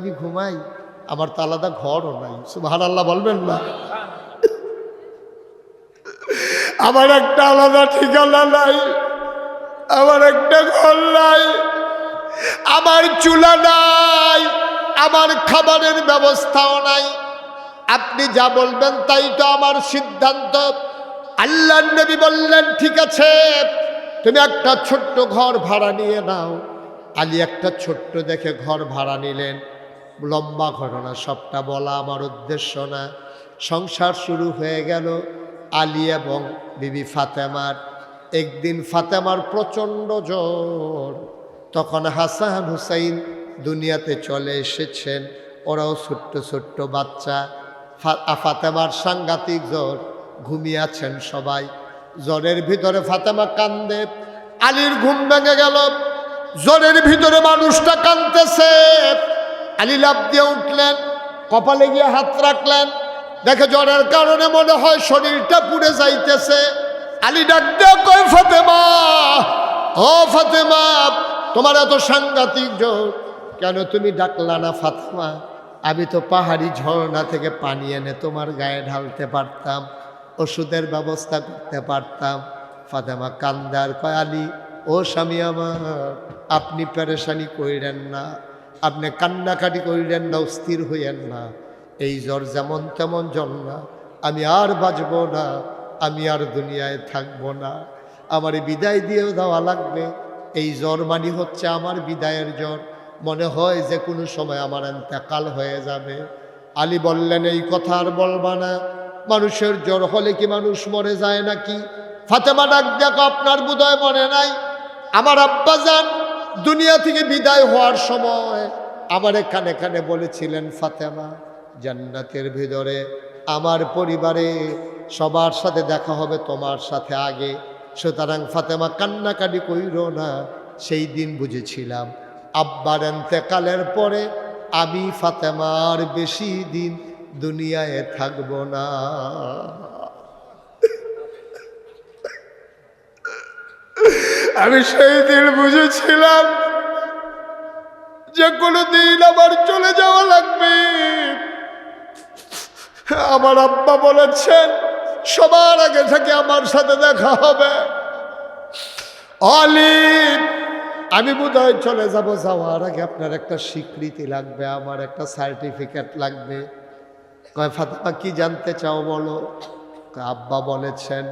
আমি ঘুমাই, আমার তো আলাদা ঘরও নাই। সুবহান আল্লাহ বলবেন না? আমার একটা আলাদা ঠিকানা নাই, আমার একটা ঘর নাই, আমার চুলা নাই, আমার খাবারের ব্যবস্থাও নাই। আপনি যা বলবেন তাই তো আমার সিদ্ধান্ত। আল্লাহ নবী বললেন, ঠিক আছে, তুমি একটা ছোট্ট ঘর ভাড়া নিয়ে নাও। আলী একটা ছোট্ট দেখে ঘর ভাড়া নিলেন। লম্বা ঘটনা, সবটা বলা আমার উদ্দেশ্য না। সংসার শুরু হয়ে গেল আলী এবং বিবি ফাতেমার। একদিন ফাতেমার প্রচণ্ড জ্বর। তখন হাসান হুসাইন দুনিয়াতে চলে এসেছেন। ওরাও ছোট্ট ছোট্ট বাচ্চা। ফাতেমার সাংঘাতিক জ্বর। ঘুমিয়ে আছেন সবাই। জ্বরের ভিতরে ফাতেমা কান্দে আলীর ঘুম ভেঙে গেল। জ্বরের ভিতরে মানুষটা কান্দতেছে আলী দিয়ে উঠলেন, কপালে গিয়ে হাত রাখলেন। দেখে জ্বরের কারণে মনে হয় শরীরটা পুড়ে যাইতেছে। আলী ডাক দিয়ে ফাতেমা, ও ফাতেমা, তোমার এত সাংঘাতিক জ্বর, কেন তুমি ডাকলা না ফাতেমা? আমি তো পাহাড়ি ঝর্ণা থেকে পানি এনে তোমার গায়ে ঢালতে পারতাম, ওষুধের ব্যবস্থা করতে পারতাম। ফাতেমা কান্দার কয়, আলী, ও স্বামী আমার, আপনি পেরেশানি কইরেন না আপনি কান্নাকাটি করিলেন না, অস্থির হইয়েন না। এই জ্বর যেমন তেমন জ্বর না। আমি আর বাঁচব না, আমি আর দুনিয়ায় থাকব না। আমার বিদায় দিয়েও দেওয়া লাগবে। এই জ্বর মানি হচ্ছে আমার বিদায়ের জ্বর। মনে হয় যে কোনো সময় আমার এতেকাল হয়ে যাবে। আলী বললেন, এই কথা আর বলবা না। মানুষের জ্বর হলে কি মানুষ মরে যায় নাকি? ফাতেমা ডাক দেখো, আপনার বোধহয় মনে নাই। আমার আব্বা যান দুনিয়া থেকে বিদায় হওয়ার সময় আমার এখানে কানে বলেছিলেন, ফাতেমা, জান্নাতের ভিতরে আমার পরিবারে সবার সাথে দেখা হবে, তোমার সাথে আগে। সুতরাং ফাতেমা কান্নাকাটি কইর না, সেই দিন বুঝেছিলাম। আব্বার এতেকালের পরে আমি ফাতেমার বেশি দিন দুনিয়ায় থাকব না। আমি সেই দিন বুঝেছিলাম যে কোনো দিন আমার চলে যাওয়া লাগবে। আমার আব্বা বলেছেন, সবার আগে থেকে আমার সাথে দেখা হবে। অলিভ আমি বোধহয় চলে যাব, যাওয়ার আগে আপনার একটা স্বীকৃতি লাগবে, আমার একটা সার্টিফিকেট লাগবে। কয়, ফাতেমা, কি জানতে চাও বলো? আব্বা বলেছেন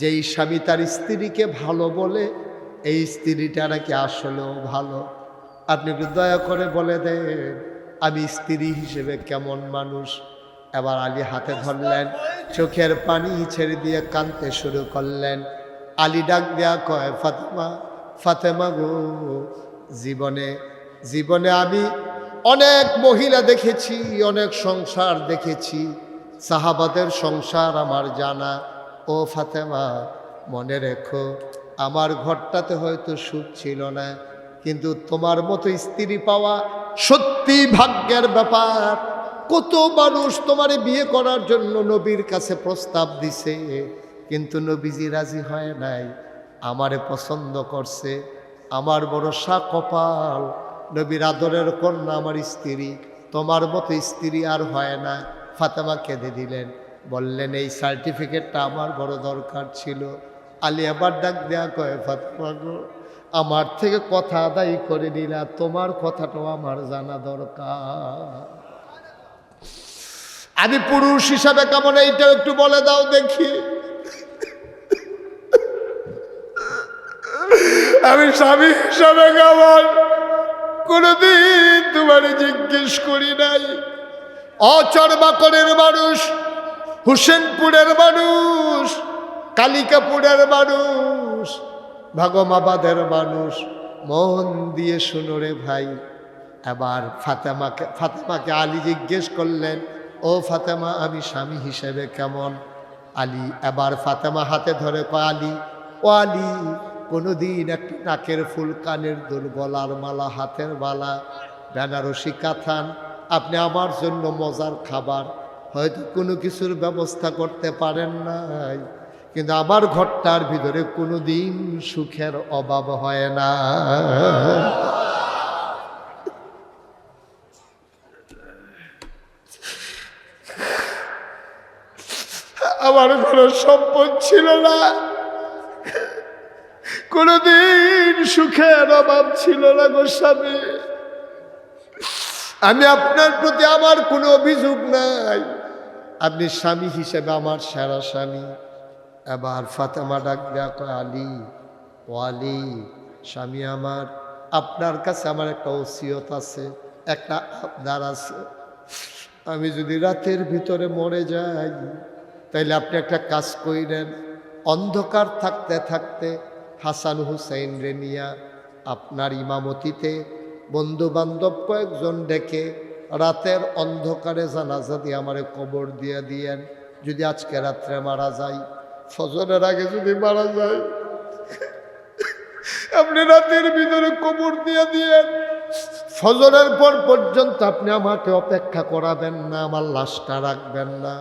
যেই স্বামী তার স্ত্রীকে ভালো বলে, এই স্ত্রীটা নাকি আসলেও ভালো। আপনি একটু দয়া করে বলে দেন, আমি স্ত্রী হিসেবে কেমন মানুষ? এবার আলী হাতে ধরলেন, চোখের পানি ছেড়ে দিয়ে কাঁদতে শুরু করলেন। আলী ডাক দেয়া কয়, ফাতেমা ফাতেমা গো, জীবনে জীবনে আমি অনেক মহিলা দেখেছি, অনেক সংসার দেখেছি। সাহাবাদের সংসার আমার জানা ও ফাতেমা, মনে রেখো, আমার ঘরটাতে হয়তো সুখ ছিল না, কিন্তু তোমার মতো স্ত্রী পাওয়া সত্যি ভাগ্যের ব্যাপার। কত মানুষ তোমারে বিয়ে করার জন্য নবীর কাছে প্রস্তাব দিছে, কিন্তু নবীজি রাজি হয় নাই, আমারে পছন্দ করছে, আমার ভরসা কপাল, নবীর আদরের কন্যা আমার স্ত্রী, তোমার মতো স্ত্রী আর হয় না। ফাতেমা কেঁদে দিলেন বললেন, এই সার্টিফিকেটটা আমার বড় দরকার ছিল। আলী আবার ডাক দেয়া কয়, ফাতেমা গো, আমার থেকে কথা আদায় করে নিলা তোমার কথাটাও আমার জানা দরকার। আমি পুরুষ হিসাবে কেমন এইটা একটু বলে দাও দেখি। আমি স্বামী হিসাবে কেমন? কোনদিন তোমার জিজ্ঞেস করি নাই। অচরবাকরের মানুষ হুসেনপুরের মানুষ, কালিকাপুরের মানুষ, ভাগমাবাদের মানুষ। মন দিয়ে শুনো রে ভাই। এবার ফাতেমাকে ফাতেমাকে আলী জিজ্ঞেস করলেন, ও ফাতেমা, আমি স্বামী হিসেবে কেমন? আলী এবার ফাতেমা হাতে ধরে কয়, আলী, ও আলী, কোনোদিন একটা নাকের ফুল কানের দুল গলার মালা হাতের মালা বেনারসি কাথান, আপনি আমার জন্য মজার খাবার হয়তো কোনো কিছুর ব্যবস্থা করতে পারেন নাই। কিন্তু আমার ঘরটার ভিতরে কোনো দিন সুখের অভাব হয় না। আমার কোনো সম্পদ ছিল না। কোনোদিন সুখের অভাব ছিল না গোস্বামী আমি আপনার প্রতি আমার কোনো অভিযোগ নাই। আপনি স্বামী হিসেবে আমার সেরা স্বামী। এবার ফাতেমা ডাক আলী, ও আলী, স্বামী আমার, আপনার কাছে আমার একটা ওসিয়ত আছে, একটা আবদার আছে। আমি যদি রাতের ভিতরে মরে যাই, তাইলে আপনি একটা কাজ কইরেন, অন্ধকার থাকতে থাকতে হাসান হুসাইন রেনিয়া আপনার ইমামতিতে বন্ধু বান্ধব কয়েকজন ডেকে রাতের অন্ধকারে জানাজা দিয়ে আমারে কবর দিয়ে দিয়েন। যদি আজকে রাত্রে মারা যাই ফজরের আগে যদি মারা যায়, আপনি রাতের ভিতরে কবর দিয়ে দিয়েন। ফজরের পর পর্যন্ত আপনি আমাকে অপেক্ষা করাবেন না, আমার লাশটা রাখবেন না।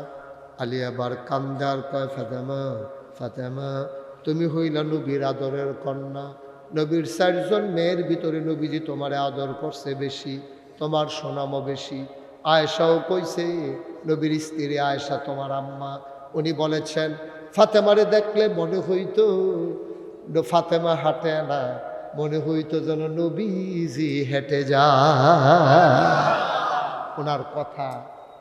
আলী আবার কান্দার কয়, ফাতেমা ফাতেমা, তুমি হইলা নবীর আদরের কন্যা। নবীর চারজন মেয়ের ভিতরে নবীজি তোমার আদর করছে বেশি। তোমার সোনামও বেশি। আয়েশাও কইছে, নবীর স্ত্রী আয়েশা তোমার আম্মা। উনি বলেছেন, ফাতেমারে দেখলে মনে হইতো, ফাতেমা হাঁটে না, মনে হইতো যেন নবীজি হেঁটে যা ওনার কথা,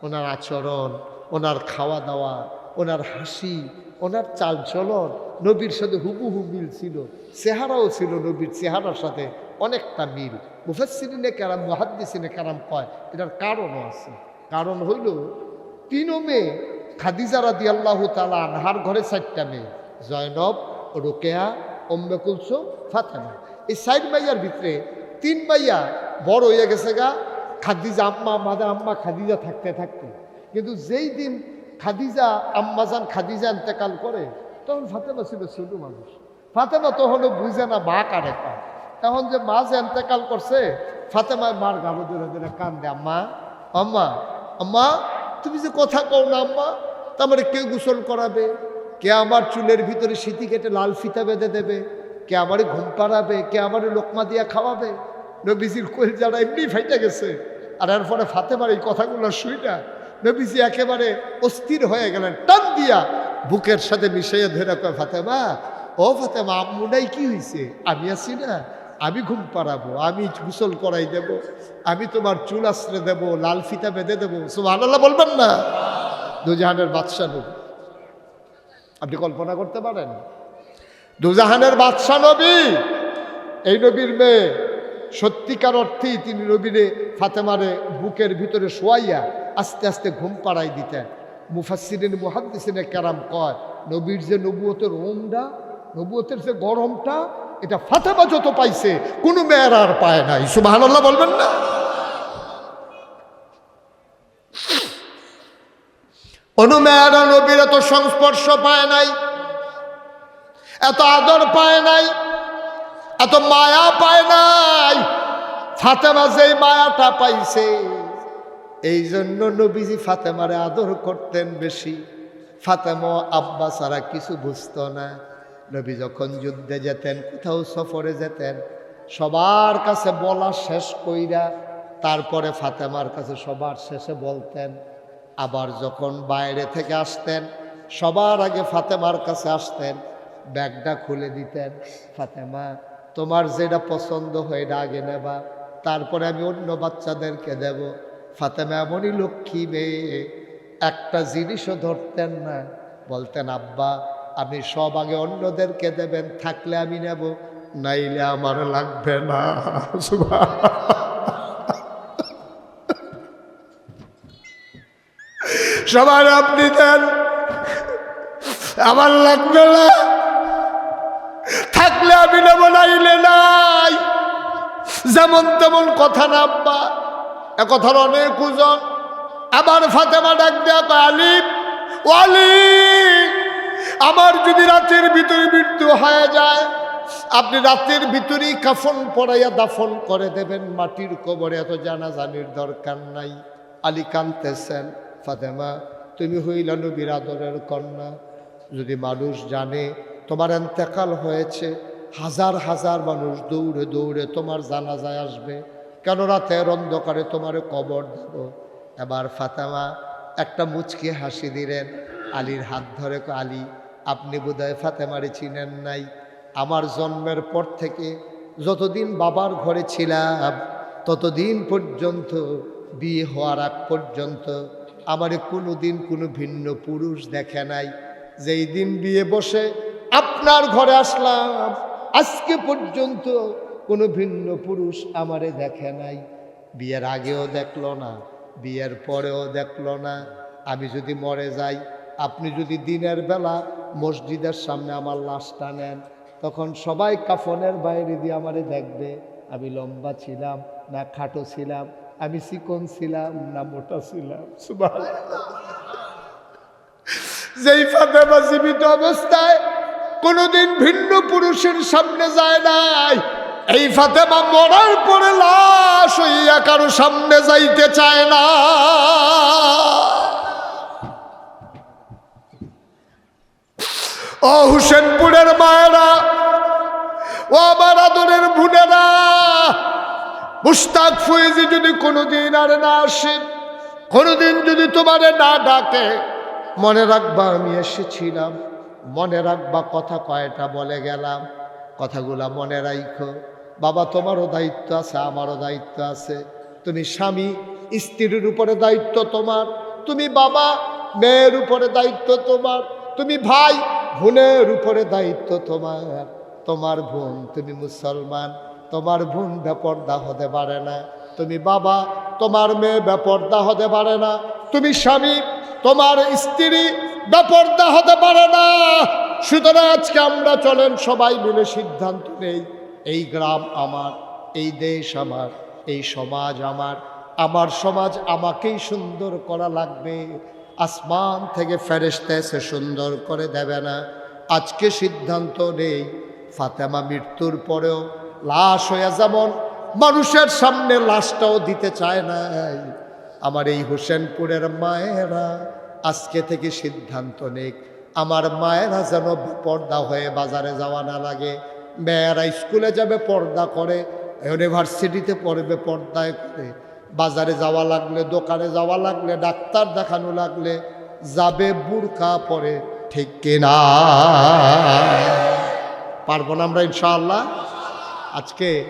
ওনার আচরণ, ওনার খাওয়া দাওয়া, ওনার হাসি, ওনার চালচলন নবীর সাথে হুবহু মিল ছিল, চেহারাও ছিল নবীর চেহারার সাথে অনেকটা মিল। মুফাসিনে কারাম, মহাদ্দিসিনে কারাম কয়, এটার কারণও আছে। কারণ হইল তিন মেয়ে, খাদিজা রাদি আল্লাহ তালা আনহার ঘরে চারটা মেয়ে, জয়নব, রোকেয়া অম্বে কুলসুম, ফাতেমা। এই সাইড মাইয়ার ভিতরে তিন মাইয়া বড় হয়ে গেছে গা, খাদিজা আম্মা, মাদা আম্মা, খাদিজা থাকতে থাকতে। কিন্তু যেই দিন খাদিজা আম্মাজান খাদিজা ইন্তেকাল করে তখন ফাতেমা ছিল ছোট মানুষ। ফাতেমা তখনও বুঝে না মা কারে পায় এখন যে মা যে ইন্তেকাল করছে ফাতেমা মার গালো ধরে ধরে কান্দে, আম্মা আম্মা আম্মা, তুমি যে কথা কও না, আম্মা তারপরে কে গোসল করাবে? কে আমার চুলের ভিতরে সিটি কেটে লাল ফিতা বেঁধে দেবে? কে আমারে ঘুম পাড়াবে? কে আমারে লোকমা দিয়া খাওয়াবে? নবীজির কোল যারা এমনি ফাইটা গেছে, আর এর ফলে ফাতেমার এই কথাগুলো শুই না নবীজি একেবারে অস্থির হয়ে গেলেন, টান দিয়া বুকের সাথে মিশিয়ে ধরে কয়, ফাতেমা, ও ফাতেমা আম্মুনাই কি হয়েছে আমি আছি না, আমি ঘুম পাড়াবো, আমি গোসল করাই দেব, আমি তোমার চুল আশ্রে দেব, লাল ফিতা বেঁধে দেবো। সুবহানাল্লাহ বলবেন না। দুজাহানের বাদশাহ নবী। আপনি কল্পনা করতে পারেন? দুজাহানের বাদশাহ নবী, এই নবীর মেয়ে, সত্যিকার অর্থেই তিনি নবীরে, ফাতেমারে বুকের ভিতরে শোয়াইয়া আস্তে আস্তে ঘুম পাড়াই দিতেন। মুফাসিরিন মুহাদ্দিসিনে কারাম কয়, নবীর যে নবুয়তের ওমটা নবুয়তের যে গরমটা, এটা ফাতেমা যত পাইছে, কোনো মেয়ের আর পায় নাই। সুবহানাল্লাহ বলবেন না? মেয়েরা নবীর এত সংস্পর্শ পায় নাই, এত আদর পায় নাই, এত মায়া পায় নাই। ফাতেমা যেই মায়াটা পাইছে এই জন্য নবীজি ফাতেমারে আদর করতেন বেশি। ফাতেমা আব্বা ছাড়া কিছু বুঝত না। নবী যখন যুদ্ধে যেতেন, কোথাও সফরে যেতেন, সবার কাছে বলা শেষ কইরা তারপরে ফাতেমার কাছে সবার শেষে বলতেন। আবার যখন বাইরে থেকে আসতেন, সবার আগে ফাতেমার কাছে আসতেন, ব্যাগটা খুলে দিতেন, ফাতেমা, তোমার যেটা পছন্দ হয় এটা আগে নেবা, তারপরে আমি অন্য বাচ্চাদেরকে দেব। ফাতেমা এমনই লক্ষ্মী মেয়ে, একটা জিনিসও ধরতেন না। বলতেন, আব্বা, আপনি সব আগে অন্যদেরকে দেবেন, থাকলে আমি নেব, নাইলে আমার লাগবে না। সবার আপনি দেন, আমার লাগবে না। থাকলে আমি নেব, নাইলে নাই। যেমন তেমন কথা না, আব্বা। এ কথার অনেক ওজন আবার ফাতেমা ডাক দেয়া আলিম ও আলিম আমার যদি রাতের ভিতরে মৃত্যু হয়ে যায়, আপনি রাতের ভিতরেই কাফন পড়াইয়া দাফন করে দেবেন মাটির কবরে। এত জানাজানির দরকার নাই। আলী কানতেছেন, ফাতেমা, তুমি হইলা নবীর আদরের কন্যা। যদি মানুষ জানে তোমার এন্তেকাল হয়েছে, হাজার হাজার মানুষ দৌড়ে দৌড়ে তোমার জানাজায় আসবে। কেন রাতের অন্ধকারে তোমার কবর দেব? এবার ফাতেমা একটা মুচকি হাসি দিলেন। আলীর হাত ধরে আলী, আপনি বোধহয় ফাতেমারে চিনেন নাই। আমার জন্মের পর থেকে যতদিন বাবার ঘরে ছিলাম, ততদিন পর্যন্ত বিয়ে হওয়ার আগ পর্যন্ত আমারে কোনো দিন কোনো ভিন্ন পুরুষ দেখে নাই। যেই দিন বিয়ে বসে আপনার ঘরে আসলাম, আজকে পর্যন্ত কোনো ভিন্ন পুরুষ আমারে দেখে নাই। বিয়ের আগেও দেখল না, বিয়ের পরেও দেখল না। আমি যদি মরে যাই, আপনি যদি দিনের বেলা মসজিদের সামনে আমার লাশটা নেন, তখন সবাই কাফনের বাইরে দিয়ে আমারে দেখবে। আমি লম্বা ছিলাম, না খাটো ছিলাম, আমি চিকন ছিলাম, না মোটা ছিলাম। যেই ফাতেমা জীবিত অবস্থায় কোনোদিন ভিন্ন পুরুষের সামনে যায় নাই। এই ফাতেমা মরার পরে লাশ হইয়া কারও সামনে যাইতে চায় না। ও হুসেনপুরের মায়েরা, ও আমার আদরের বোনেরা, মুস্তাক ফয়েজি যদি কোনোদিন আর না আসে, কোনোদিন যদি তোমারে না ডাকে, মনে রাখবা আমি এসেছিলাম, মনে রাখবা কথা কয়টা বলে গেলাম, কথাগুলা মনে রাখো বাবা, তোমারও দায়িত্ব আছে, আমারও দায়িত্ব আছে। তুমি স্বামী, স্ত্রীর উপরে দায়িত্ব তোমার। তুমি বাবা, মেয়ের উপরে দায়িত্ব তোমার। তুমি ভাই, বোনের উপরে দায়িত্ব তোমার। তোমার বোন, তুমি মুসলমান, তোমার বোন বেপর্দা হতে পারে না। তুমি বাবা, তোমার মেয়ে বেপর্দা হতে পারে না। তুমি স্বামী, তোমার স্ত্রী বেপর্দা হতে পারে না। সুতরাং আজকে আমরা চলেন সবাই মিলে সিদ্ধান্ত নেই। এই গ্রাম আমার, এই দেশ আমার, এই সমাজ আমার। আমার সমাজ আমাকেই সুন্দর করা লাগবে। আসমান থেকে ফেরেস্তা এসে সুন্দর করে দেবে না। আজকে সিদ্ধান্ত নেই, ফাতেমা মৃত্যুর পরেও লাশ হয়ে যেমন মানুষের সামনে লাশটাও দিতে চায় না আমার এই হোসেনপুরের মায়েরা আজকে থেকে সিদ্ধান্ত নেই আমার মায়েরা যেন পর্দা হয়ে বাজারে যাওয়া না লাগে। মেয়েরা স্কুলে যাবে, পর্দা করে, ইউনিভার্সিটিতে পড়বে, পর্দায় করে। বাজারে যাওয়া লাগলে, দোকানে যাওয়া লাগলে, ডাক্তার দেখানো লাগলে, যাবে বুরকা পরে, ঠিক কিনা? পারব না আমরা ইনশাআল্লাহ? আজকে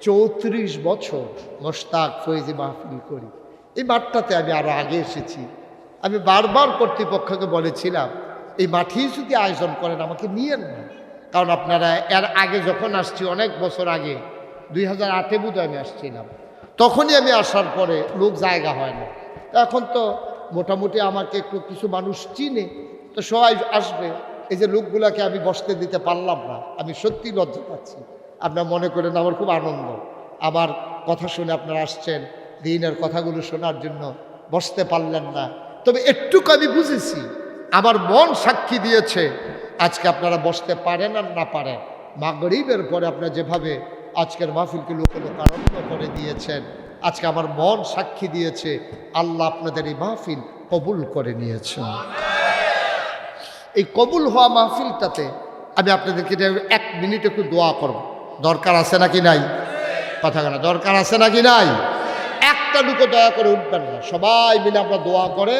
চৌত্রিশ বছর মোশতাক ফৈজি মাহফিল করি। এই মাঠটাতে আমি আরও আগে এসেছি। আমি বারবার কর্তৃপক্ষকে বলেছিলাম, এই মাঠেই যদি আয়োজন করেন, আমাকে নিয়েন না। কারণ আপনারা এর আগে যখন আসছি, অনেক বছর আগে, দুই হাজার আটে বুধ আমি আসছিলাম। তখনই আমি আসার পরে লোক জায়গা হয় না। এখন তো মোটামুটি আমাকে একটু কিছু মানুষ চিনে, তো সবাই আসবে। এই যে লোকগুলাকে আমি বসতে দিতে পারলাম না, আমি সত্যি লজ্জা পাচ্ছি। আপনার মনে করেন আমার খুব আনন্দ। আমার কথা শুনে আপনারা আসছেন, দিনের কথাগুলো শোনার জন্য বসতে পারলেন না। তবে একটুকু আমি বুঝেছি, আমার মন সাক্ষী দিয়েছে আজকে আপনারা বসতে পারেন আর না পারেন। মাগরিবের পরে আপনারা যেভাবে আজকের মাহফিলকে লোক লোকারণ্য করে দিয়েছেন, আজকে আমার মন সাক্ষী দিয়েছে, আল্লাহ আপনাদের এই মাহফিল কবুল করে নিয়েছেন। এই কবুল হওয়া মাহফিলটাতে আমি আপনাদেরকে এক মিনিট একটু দোয়া করব। দরকার আছে নাকি নাই? কথা কেনা দরকার আছে নাকি নাই? একটা লুকো দয়া করে উঠবেন না। সবাই মিলে আমরা দোয়া করে,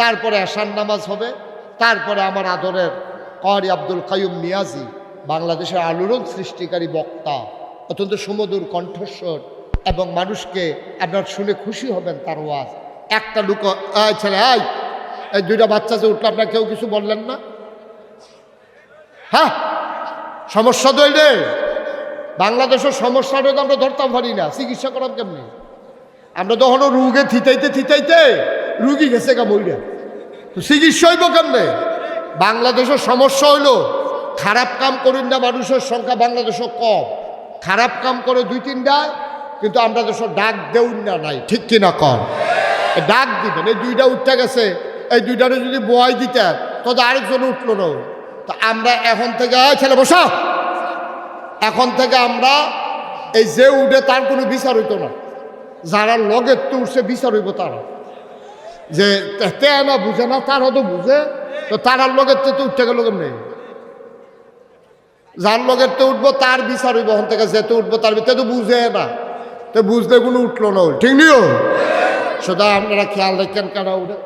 তারপরে আসার নামাজ হবে, তারপরে আমার আদরের করি আব্দুল কাইম মিয়াজি বাংলাদেশের আলোড়ন সৃষ্টিকারী বক্তা, অত্যন্ত সুমধুর কণ্ঠস্বর এবং মানুষকে আপনার শুনে খুশি হবেন তার ওয়াজ। একটা লুক ছেলে আয় এই দুইটা বাচ্চা যে উঠল, আপনার কেউ কিছু বললেন না? হ্যাঁ সমস্যা তো রে বাংলাদেশের সমস্যাটা তো আমরা ধরতাম পারি না। চিকিৎসা করাম কেমনি? আমরা তখন রুগে থিতাইতে থিতাইতে রুগী গেছে মইরা। তো চিকিৎসা হইব কেমনে? বাংলাদেশের সমস্যা হইল, খারাপ কাম করেন না মানুষের সংখ্যা বাংলাদেশও কম। খারাপ কাম করে দুই তিনটা, কিন্তু আমরা দেশ ডাক দেউন না নাই, ঠিক কিনা? কম ডাক দিবেন, এই দুইটা উঠতে গেছে, এই দুইটারে যদি বয় দিতেন তো আরেকজন উঠল না তো আমরা এখন থেকে, "এই ছেলে বসা। এখন থেকে আমরা এই যে উঠে তার কোনো বিচার হইতো না। যারা লগের তো উঠছে বিচার হইব তারা। যে তে না বুঝে না, তার হয়তো বুঝে, তো তারার লগের তো উঠতে গেল কেমনি? যার লগের তো উঠবো, তার বিচার হইব ওখান থেকে যেতে উঠবো তার ভিতরে তো বুঝে না। তো বুঝতে কোনো উঠল না ঠিক নিও সেটা আপনারা খেয়াল রাখেন কারা উঠে